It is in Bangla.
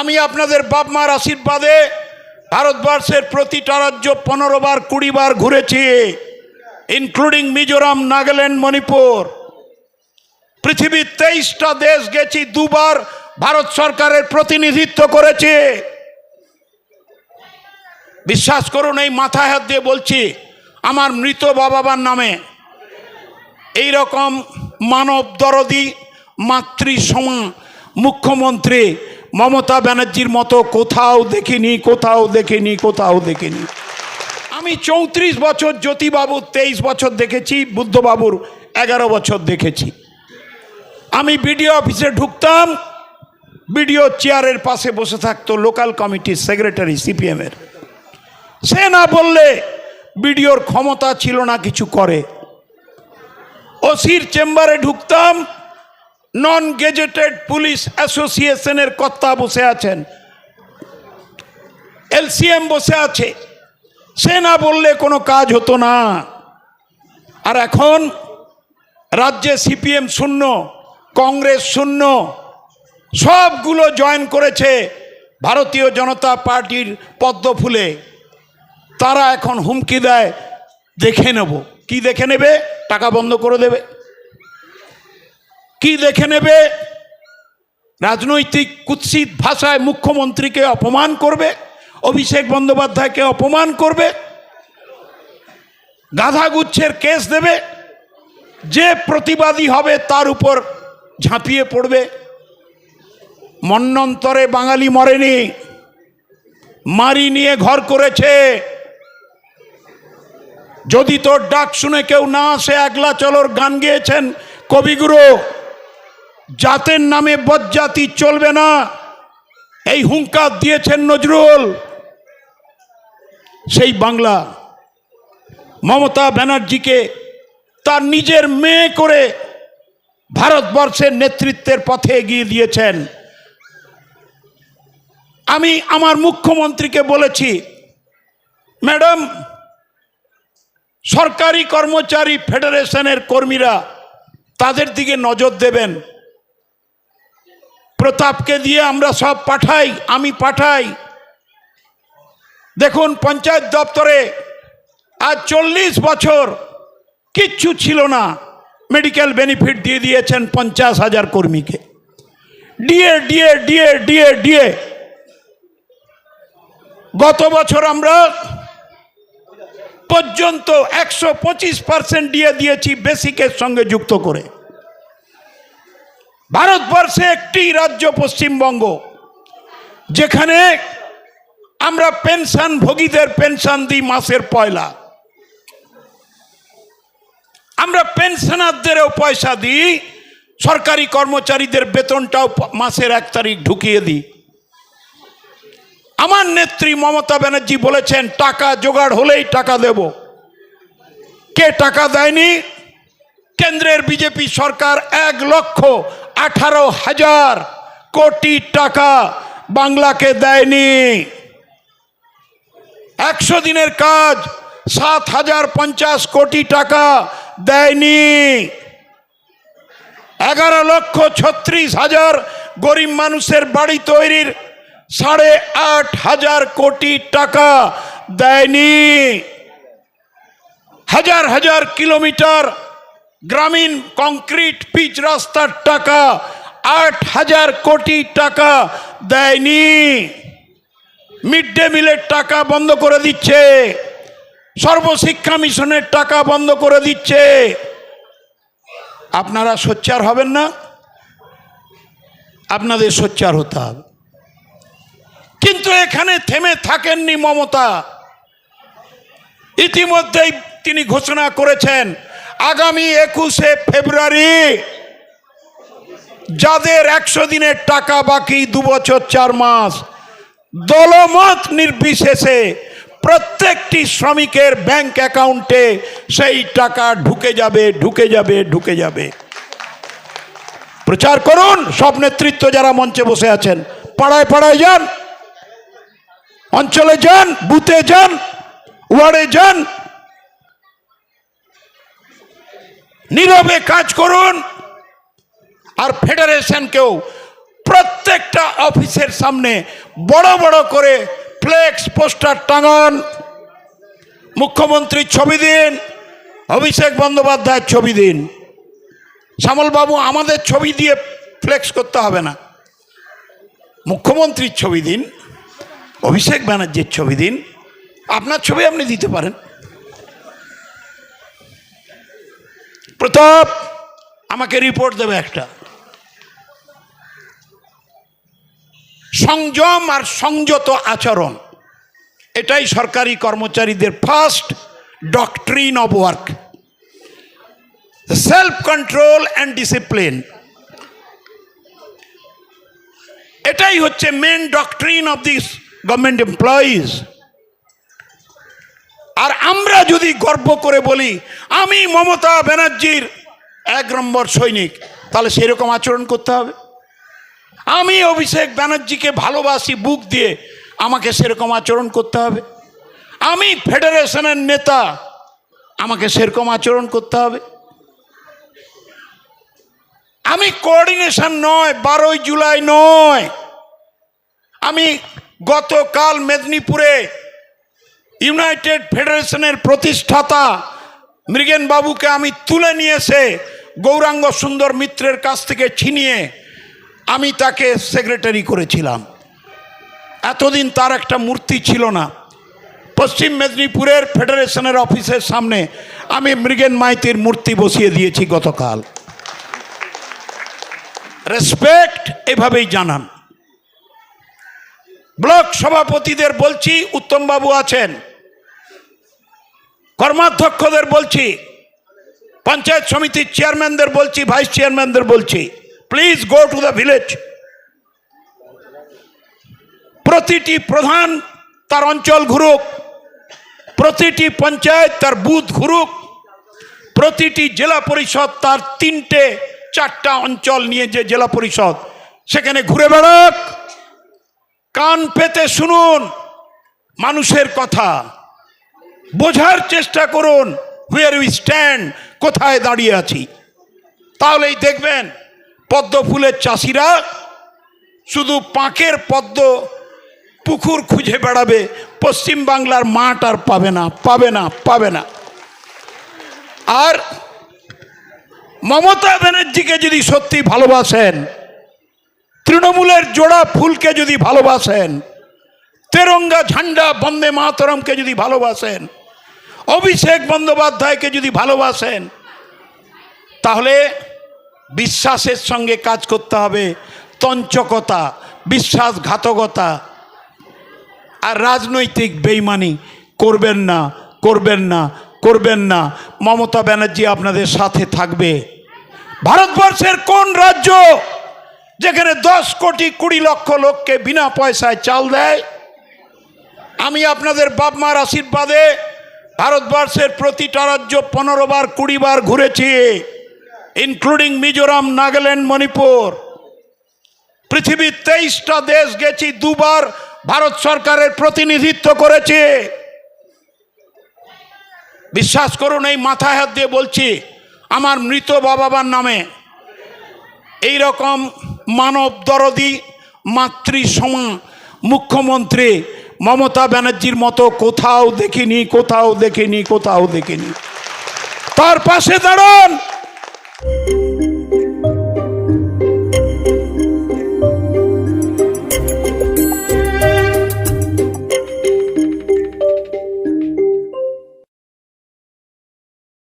আমি আপনাদের বাপ মার আশীর্বাদে ভারতবর্ষের প্রতিটা রাজ্য পনেরো বার, কুড়ি বার ঘুরেছি ইনক্লুডিং মিজোরাম, নাগাল্যান্ড, মণিপুর। পৃথিবীর তেইশটা দেশ গেছি, দুবার ভারত সরকারের প্রতিনিধিত্ব করেছে। বিশ্বাস করুন, এই মাথা হাত দিয়ে বলছি, আমার মৃত বাবার নামে এই রকম মানব দরদি, মাতৃসমা, মুখ্যমন্ত্রী মমতা ব্যানার্জির মতো কোথাও দেখিনি কোথাও দেখিনি কোথাও দেখিনি। আমি চৌত্রিশ বছর জ্যোতিবাবুর, তেইশ বছর দেখেছি, বুদ্ধবাবুর, এগারো বছর দেখেছি। আমি বিডিও অফিসে ঢুকতাম, বিডিও চেয়ারের পাশে বসে থাকতো লোকাল কমিটির সেক্রেটারি, সিপিএমের। সে না বললে বিডিওর ক্ষমতা ছিল না কিছু করে। ওসির চেম্বারে ঢুকতাম নন গেজেটেড পুলিশ অ্যাসোসিয়েশনের কর্তা বসে আছেন। এলসিএম বসে আছে। সে না বললে কোনো কাজ হতো না। আর এখন রাজ্যে সিপিএম শূন্য, কংগ্রেস শূন্য, সবগুলো জয়েন করেছে ভারতীয় জনতা পার্টির পদ্ম ফুলে। তারা এখন হুমকি দেয়, দেখে নেব। কি দেখে নেবে? টাকা বন্ধ করে দেবে। কি দেখে নেবে? রাজনৈতিক কুৎসিত ভাষায় মুখ্যমন্ত্রীকে অপমান করবে? অভিষেক বন্দ্যোপাধ্যায়কে অপমান করবে? গাধাগুচ্ছের কেস দেবে? যে প্রতিবাদী হবে তার উপর ঝাঁপিয়ে পড়বে? মন্নন্তরে বাঙালি মরেনি। মারি নিয়ে ঘর করেছে। যদি তোর ডাক শুনে কেউ না আসে, একলা চলোর গান গেয়েছেন কবিগুরু। জাতের নামে বজ্জাতি চলবে না। এই হুঙ্কার দিয়েছেন নজরুল। সেই বাংলা মমতা ব্যানার্জিকে তার নিজের মেয়ে করে ভারতবর্ষের নেতৃত্বের পথে এগিয়ে দিয়েছেন। আমি আমার মুখ্যমন্ত্রীকে বলেছি, ম্যাডাম, সরকারি কর্মচারী ফেডারেশনের কর্মীরা তাদের দিকে নজর দেবেন। প্রতাপকে দিয়ে আমরা সব পাঠাই, আমি পাঠাই। দেখুন, পঞ্চায়েত দপ্তরে আজ চল্লিশ বছর কিচ্ছু ছিল না। মেডিকেল বেনিফিট দিয়ে দিয়েছেন পঞ্চাশ হাজার কর্মীকে। DA DA DA DA DA. গত বছর আমরা পর্যন্ত একশো পঁচিশ পার্সেন্ট দিয়ে দিয়েছি বেসিকের সঙ্গে যুক্ত করে। ভারতবর্ষে একটি রাজ্য পশ্চিমবঙ্গ, যেখানে আমরা পেনশন, ভোগীদের পেনশন দিই মাসের পয়লা। আমরা পেনশনারদেরও পয়সা দিই, সরকারি কর্মচারীদের বেতনটাও মাসের এক তারিখ ঢুকিয়ে দিই। আমার নেত্রী মমতা ব্যানার্জি বলেছেন, টাকা জোগাড় হলেই টাকা দেব। কে টাকা দেয়নি? কেন্দ্রের বিজেপি সরকার এক লক্ষ আঠারো হাজার কোটি টাকা বাংলাকে দেয়নি। একশো দিনের কাজ, সাত হাজার পঞ্চাশ কোটি টাকা দেয়নি। এগারো লক্ষ ছত্রিশ হাজার গরিব মানুষের বাড়ি তৈরির সাড়ে আট হাজার কোটি টাকা দেয়নি। হাজার হাজার কিলোমিটার গ্রামীণ কংক্রিট পিচ রাস্তার টাকা আট হাজার কোটি টাকা দেয়নি। মিড ডে মিলের টাকা বন্ধ করে দিচ্ছে। সর্বশিক্ষা মিশনের টাকা বন্ধ করে দিচ্ছে। আপনারা সোচ্চার হবেন না। আপনাদের সোচ্চার হতে হবে। কিন্তু এখানে থেমে থাকেননি মমতা। ইতিমধ্যেই তিনি ঘোষণা করেছেন আগামী একুশে ফেব্রুয়ারি যাদের একশো দিনের টাকা বাকি দু বছর, চার মাস, দলমত নির্বিশেষে প্রত্যেকটি শ্রমিকের ব্যাংক অ্যাকাউন্টে সেই টাকা ঢুকে যাবে ঢুকে যাবে ঢুকে যাবে। প্রচার করুন, সব নেতৃত্ব যারা মঞ্চে বসে আছেন। পাড়ায় পাড়ায় যান, অঞ্চলে যান, বুথে যান, ওয়ার্ডে যান নীরবে কাজ করুন। আর ফেডারেশনকেও প্রত্যেকটা অফিসের সামনে বড় বড় করে ফ্লেক্স পোস্টার টাঙান। মুখ্যমন্ত্রীর ছবি দিন, অভিষেক বন্দ্যোপাধ্যায়ের ছবি দিন। শ্যামলবাবু, আমাদের ছবি দিয়ে ফ্লেক্স করতে হবে না। মুখ্যমন্ত্রীর ছবি দিন, অভিষেক ব্যানার্জির ছবি দিন। আপনার ছবি আপনি দিতে পারেন। প্রতাপ, আমাকে রিপোর্ট দেবে একটা। সংযম আর সংযত আচরণ, এটাই সরকারি কর্মচারীদের first doctrine of work self control and discipline এটাই হচ্ছে main doctrine of this government employees আর আমরা যদি গর্ব করে বলি, আমি মমতা ব্যানার্জির এক নম্বর সৈনিক, তাহলে সেরকম আচরণ করতে হবে। আমি অভিষেক ব্যানার্জিকে ভালোবাসি, বুক দিয়ে আমাকে সেরকম আচরণ করতে হবে। আমি ফেডারেশনের নেতা, আমাকে সেরকম আচরণ করতে হবে। আমি কোঅর্ডিনেশন নয়, বারোই জুলাই নয়। আমি গতকাল মেদিনীপুরে ইউনাইটেড ফেডারেশনের প্রতিষ্ঠাতা মৃগেন বাবুকে আমি তুলে নিয়ে এসে গৌরাঙ্গ সুন্দর মিত্রের কাছ থেকে ছিনিয়ে আমি তাকে সেক্রেটারি করেছিলাম। এতদিন তার একটা মূর্তি ছিল না। পশ্চিম মেদিনীপুরের ফেডারেশনের অফিসের সামনে আমি মৃগেন মাইতির মূর্তি বসিয়ে দিয়েছি গতকাল। রেসপেক্ট এভাবেই জানান। ব্লক সভাপতিদের বলছি, উত্তমবাবু আছেন। কর্মাধ্যক্ষদের বলছি, পঞ্চায়েত সমিতির চেয়ারম্যানদের বলছি, ভাইস চেয়ারম্যানদের বলছি please go to the village প্রতিটি প্রধান তার অঞ্চল ঘুরুক, প্রতিটি পঞ্চায়েত তার বুথ ঘুরুক, প্রতিটি জেলা পরিষদ তার তিনটে, চারটা অঞ্চল নিয়ে যে জেলা পরিষদ, সেখানে ঘুরে বেড়াক। কান পেতে শুনুন, মানুষের কথা। বোঝার চেষ্টা করুন হুয়ার উই স্ট্যান্ড কোথায় দাঁড়িয়ে আছি। তাহলেই দেখবেন, পদ্ম ফুলের চাষিরা শুধু পাঁকের পদ্ম পুকুর খুঁজে বেড়াবে, পশ্চিম বাংলার মাঠ আর পাবে না পাবে না পাবে না। আর মমতা ব্যানার্জিকে যদি সত্যি ভালোবাসেন, তৃণমূলের জোড়া ফুলকে যদি ভালোবাসেন, তেরঙ্গা ঝান্ডা বন্দে মাতরমকে যদি ভালোবাসেন অভিষেক বন্দ্যোপাধ্যায়কে যদি ভালোবাসেন, তাহলে বিশ্বাসের সঙ্গে কাজ করতে হবে, তঞ্চকতা, বিশ্বাসঘাতকতা, আর রাজনৈতিক বেইমানি করবেন না করবেন না করবেন না। মমতা ব্যানার্জি আপনাদের সাথে থাকবে। ভারতবর্ষের কোন রাজ্য যেখানে দশ কোটি কুড়ি লক্ষ লোককে বিনা পয়সায় চাল দেয়? আমি আপনাদের বাপ মার আশীর্বাদে ভারতবর্ষের প্রতিটা রাজ্য পনেরো বার, কুড়ি বার ঘুরেছি ইনক্লুডিং মিজোরাম, নাগাল্যান্ড, মণিপুর। পৃথিবীর তেইশটা দেশ গেছি, দুবার ভারত সরকারের প্রতিনিধিত্ব করেছে। বিশ্বাস করুন, এই মাথায় হাত দিয়ে বলছি, আমার মৃত বাবার নামে। এই রকম মানব দরদি, মাতৃসমা, মুখ্যমন্ত্রী মমতা ব্যানার্জির মতো কোথাও দেখিনি কোথাও দেখিনি কোথাও দেখিনি। তার পাশে দাঁড়ান।